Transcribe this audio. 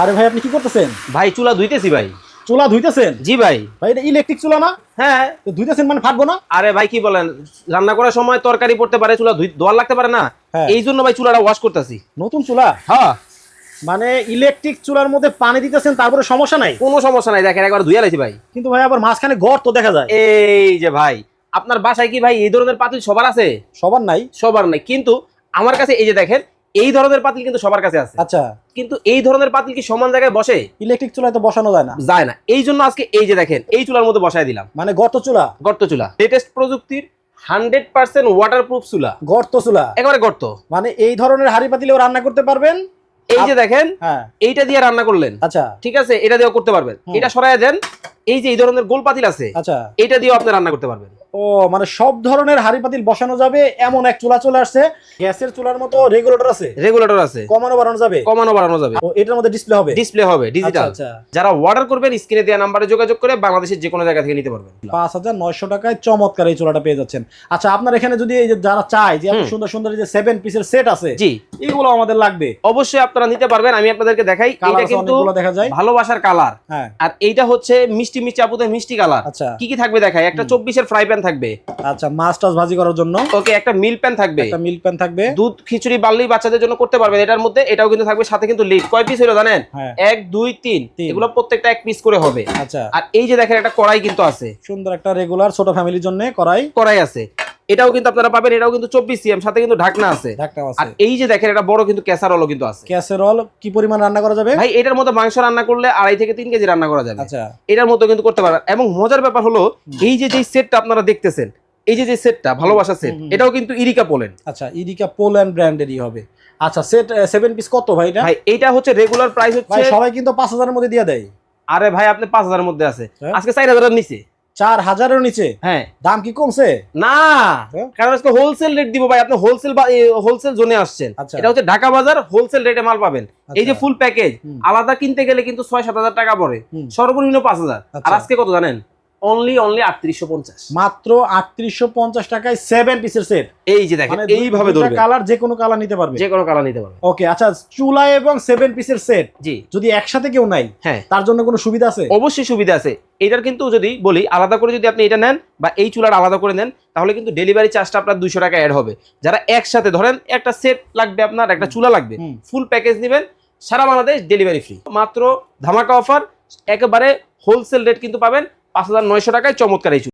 আরে ভাই আপনি কি করতেছেন? ভাই চুলা ধুইতেছি ভাই। চুলা ধুইতেছেন? জি ভাই। ভাই এটা ইলেকট্রিক চুলা না? হ্যাঁ। তো ধুইতেছেন মানে ফাটবো না? আরে ভাই কি বলেন? রান্না করার সময় তরকারি পড়তে পারে চুলা ধুই দোয়ার লাগতে পারে না? হ্যাঁ। এই জন্য ভাই চুলাটা ওয়াশ করতেছি। নতুন চুলা? হ্যাঁ। মানে ইলেকট্রিক চুলার মধ্যে পানি দিতেছেন তারপরে সমস্যা নাই? কোনো সমস্যা নাই দেখেন একবার ধুইয়া লাইছি ভাই। কিন্তু ভাই আবার মাঝখানে গর্ত দেখা যায়। এই যে ভাই আপনার বাসায় কি ভাই এই ধরনের পাতিল সবার আছে? সবার নাই। সবার নাই। কিন্তু আমার কাছে এই যে দেখেন এই ধরনের পাতিল কিন্তু সবার কাছে আছে। আচ্ছা। কিন্তু এই ধরনের পাতিল কি সমান জায়গায় বসে? ইলেকট্রিক চুলায় তো বসানো যায় না। যায় না। এই জন্য আজকে এই যে দেখেন এই চুলার মধ্যে বসায় দিলাম। মানে গর্ত চুলা? গর্ত চুলা। লেটেস্ট প্রযুক্তির হান্ড্রেড পার্সেন্ট ওয়াটার প্রুফ চুলা। গর্ত চুলা। একেবারে গর্ত। মানে এই ধরনের হাড়ি পাতিলেও রান্না করতে পারবেন? এই যে দেখেন হ্যাঁ। এইটা দিয়ে রান্না করলেন। আচ্ছা। ঠিক আছে? এটা দিয়েও করতে পারবেন। এটা সরাই দেন। এই যে এই ধরনের গোল পাতিল আছে আচ্ছা। এইটা দিয়েও আপনি রান্না করতে পারবেন। ও মানে সব ধরনের হাড়ি পাতিল বসানো যাবে এমন এক চুলা চলে আসছে গ্যাসের চুলার মতো রেগুলেটর আছে। রেগুলেটর আছে। কমানো বাড়ানো যাবে? কমানো বাড়ানো যাবে। ও এটার মধ্যে ডিসপ্লে হবে? ডিসপ্লে হবে আচ্ছা ডিজিটাল আচ্ছা। যারা অর্ডার করবেন স্ক্রিনে দেওয়া নাম্বারে যোগাযোগ করে বাংলাদেশের যে কোনো জায়গা থেকে নিতে পারবেন। পাঁচ হাজার নয়শো টাকায় চমৎকার এই চুলাটা পেয়ে যাচ্ছেন। আচ্ছা আপনার এখানে যদি এই যে যারা চায় যে এত সুন্দর সুন্দর এই যে সেভেন পিসের সেট আছে জি। এগুলো আমাদের লাগবে। অবশ্যই আপনারা নিতে পারবেন আমি আপনাদেরকে দেখাই এটা কিন্তু দেখা যায়। ভালোবাসার কালার হ্যাঁ। আর এইটা হচ্ছে মিষ্টি মিষ্টি মিষ্টি আপুদের মিষ্টি কালার। আচ্ছা। কি কি থাকবে দেখাই? একটা চব্বিশের ফ্রাই প্যান থাকবে। আচ্ছা মাছ টাছ ভাজি করার জন্য। ওকে একটা মিল প্যান থাকবে। একটা মিল প্যান থাকবে। দুধ খিচুড়ি বাল্লি বাচ্চাদের জন্য করতে পারবেন। এটার মধ্যে এটাও কিন্তু থাকবে সাথে কিন্তু লিড কয় পিস হলো জানেন? হ্যাঁ। এক দুই তিন। তিন। এগুলো প্রত্যেকটা এক পিস করে হবে। আচ্ছা। আর এই যে দেখেন একটা কড়াই কিন্তু আছে। সুন্দর একটা রেগুলার ছোট ফ্যামিলির জন্য কড়াই। কড়াই আছে। এটাও কিন্তু আপনারা পাবেন এটাও কিন্তু চব্বিশ সিএম সাথে কিন্তু ঢাকনা আছে। আর এই যে দেখেন এটা বড় কিন্তু ক্যাসারলও কিন্তু আছে। ক্যাসেরল কি পরিমাণ রান্না করা যাবে? ভাই এটার মধ্যে মাংস রান্না করলে আড়াই থেকে তিন কেজি রান্না করা যাবে। আচ্ছা। এটার মধ্যে কিন্তু করতে পারবেন এবং মজার ব্যাপার হলো এই যে যে সেটটা আপনারা দেখতেছেন এই যে যে সেটটা ভালোবাসা সেট। এটাও কিন্তু ইরিকা পোলেন। আচ্ছা ইরিকা পোল্যান্ড ব্র্যান্ডেরই হবে। আচ্ছা সেট সেভেন পিস কত ভাই এটা? ভাই এইটা হচ্ছে রেগুলার প্রাইস ভাই হচ্ছে সবাই কিন্তু পাঁচ হাজারের মধ্যে দিয়ে দেয়। আরে ভাই আপনি পাঁচ হাজারের মধ্যে আছে। হ্যাঁ। আজকে চার হাজারের নিচে। চার হাজারের নিচে? হ্যাঁ। দাম কি কমছে? না হ্যাঁ? কারণ আজকে হোলসেল রেট দিব ভাই আপনি হোলসেল হোলসেল জোনে আসছেন। আচ্ছা। এটা হচ্ছে ঢাকা বাজার হোলসেল রেটে মাল পাবেন। এই যে আচ্ছা। ফুল প্যাকেজ আলাদা কিনতে গেলে কিন্তু ছয় সাত হাজার টাকা পড়ে। সর্বনিম্ন পাঁচ হাজার। আর আচ্ছা। আজকে কত জানেন? অনলি অনলি আটত্রিশশো পঞ্চাশ। মাত্র আটত্রিশশো পঞ্চাশ টাকায় সেভেন পিসের সেট এই যে দেখেন মানে এইভাবে ধরবে কালার যে কোনো কালার নিতে পারবে। যে কোনো কালার নিতে পারবে। ওকে আচ্ছা চুলা এবং সেভেন পিসের সেট জি। যদি একসাথে কেউ নাই হ্যাঁ। তার জন্য কোনো সুবিধা আছে? অবশ্যই সুবিধা আছে। এটার কিন্তু যদি বলি আলাদা করে যদি আপনি এটা নেন বা এই চুলার আলাদা করে নেন তাহলে কিন্তু ডেলিভারি চার্জটা আপনার দুশো টাকা অ্যাড হবে। যারা একসাথে ধরেন একটা সেট লাগবে আপনার একটা চুলা লাগবে। ফুল প্যাকেজ নেবেন সারা বাংলাদেশ ডেলিভারি ফ্রি মাত্র ধামাকা অফার একেবারে হোলসেল রেট কিন্তু পাবেন পাঁচ হাজার নয়শো টাকায় চমৎকার এই।